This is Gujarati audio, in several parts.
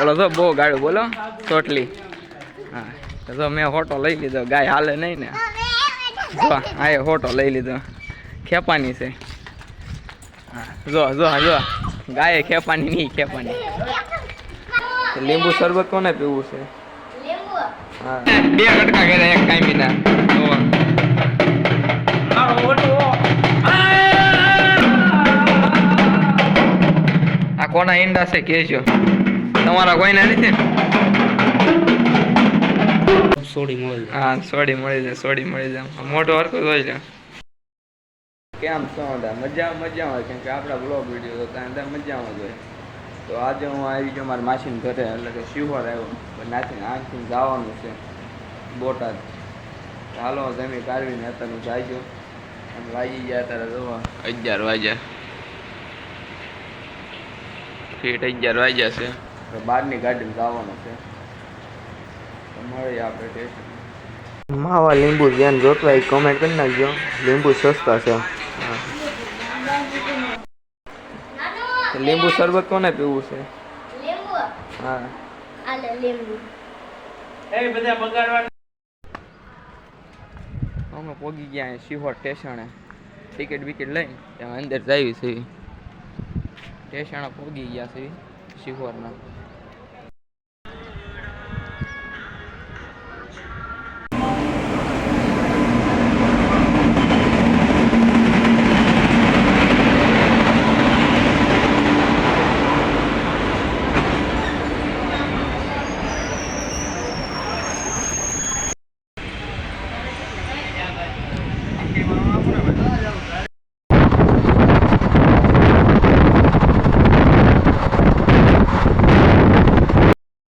ઓલો તો બહુ ગાળું બોલો. ચોટલી. હા તો જો મેં હોટો લઈ લીધો. ગાય હાલે નહીં ને. જો હા એ હોટો લઈ લીધો. ખેપાની છે. જો જો જો. ગાય ખેપાની નહીં ખેપાની. લીંબુ શરબત કોને પીવું છે? હા. બે કટકા કર્યા એક કાંઈ ના આ કોના ઈંડા છે કહેજો. તમારા કોઈના નથી? સોડી મળી હા સોડી મળી જાય સોડી મળી જાય. મોટો હરકો જોઈ લે કેમ છો બધા? મજા મજામાં કેમ કે આપણા બ્લોગ વીડિયો તો ત્યાં મજામાં જોઈએ તો આજે હું આવી ગયો મારા માસીને ઘરે એટલે કે શિહોર આવ્યો. પણ નાખીને આંખથી જવાનું છે બોટાદ. તો હાલો જમી કાઢવીને અત્યારે હું જાય અને વાગી ગયા અત્યારે જોવા. અગિયાર વાગ્યા. ફીટ અગિયાર વાગ્યા છે. બહારની ગાડી જવાનું છે. તો મળીએ આપણે ટેસ્ટ. માવા લીંબુ ધ્યાન જોતવા કોમેન્ટ કરી નાખજો. લીંબુ સસ્તા છે. લીંબુ શરબત કોને પીવું છે? હા. અમે પોગી ગયા શિહોર સ્ટેશને ટિકિટ વિકેટ લઈને ત્યાં અંદર જઈએ છે. સ્ટેશને પોગી ગયા છે શિહોરના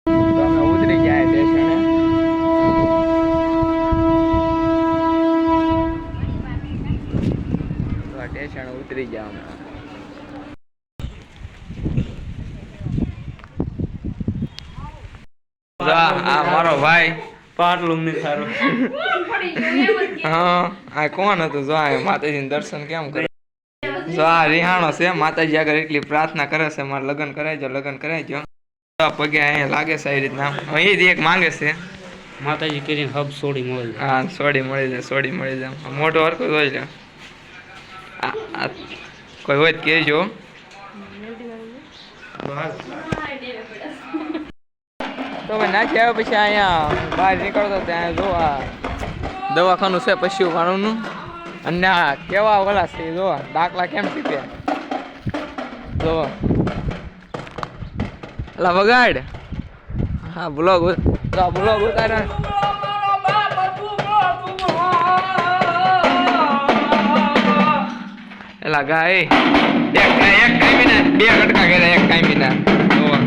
તો અમે ઉતરી ગયા સ્ટેશને તો આ સ્ટેશન ઉતરી ગયા આ આ મારો ભાઈ. પાટલું ને સારું હા આ કોણ હતું? જો આ માતાજીનું દર્શન કેમ કરે? જો આ રિહાણો છે માતાજી આગળ એટલી પ્રાર્થના કરે છે મારે લગ્ન કરાવજો લગ્ન કરાવજો. પગે અહીંયા લાગે છે આવી રીતના અહીં એક માંગે છે. માતાજી કરીને હબ સોડી મળી હા સોડી મળી જાય સોડી મળી જાય. મોટો હરકો જોઈ લે કોઈ હોય તો કહેજો. તો પછી અહીંયા બહાર નીકળતો ત્યાં જો આ દવાખાનું છે પશુખાનું અને આ કેવા ઓલા છે જો દાખલા કેમ ટીપ્યા જો અલા વગાડ. હા બ્લોગ બ્લોગ ઉતારે એલા ગાય એક એક કાયમીના બે કટકા કર્યા એક કાયમીના જોવા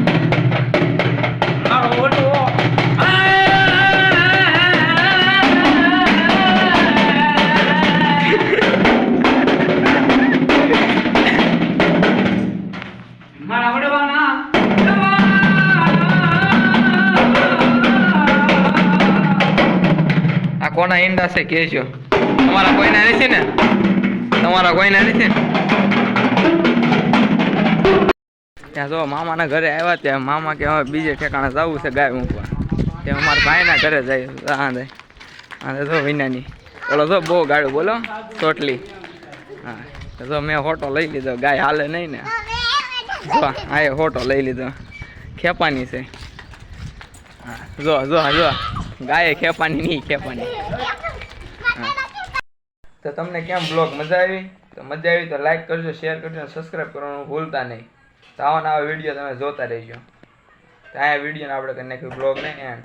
આ કોના ઈંડા છે કહેજો તમારા કોઈના નથી ને તમારા કોઈના નથી. ત્યાં જો મામાના ઘરે આવ્યા ત્યાં મામા કે હવે બીજે ઠેકાણે જવું છે ગાય મૂકવા. ત્યાં અમારા ભાઈના ઘરે જાય, હા, જાય. જો વિનાની. ઓલો જો બહુ ગાડું બોલો, ચોટલી. હા જો મેં હોટો લઈ લીધો, ગાય હાલે નહીં ને. જો, હા, એ હોટો લઈ લીધો. ખેપાની છે. હા, જો જો જો. ગાય ખેપાની, નહીં ખેપાની. તો તમને કેમ બ્લોગ મજા આવી? તો મજા આવી તો લાઇક કરજો શેર કરજો અને સબસ્ક્રાઈબ કરવાનું ભૂલતા નહીં. તો આવા નવા વીડિયો તમે જોતા રહેજો. તો આ વિડીયોને આપણે કરી નાખ્યું નહીં એન્ડ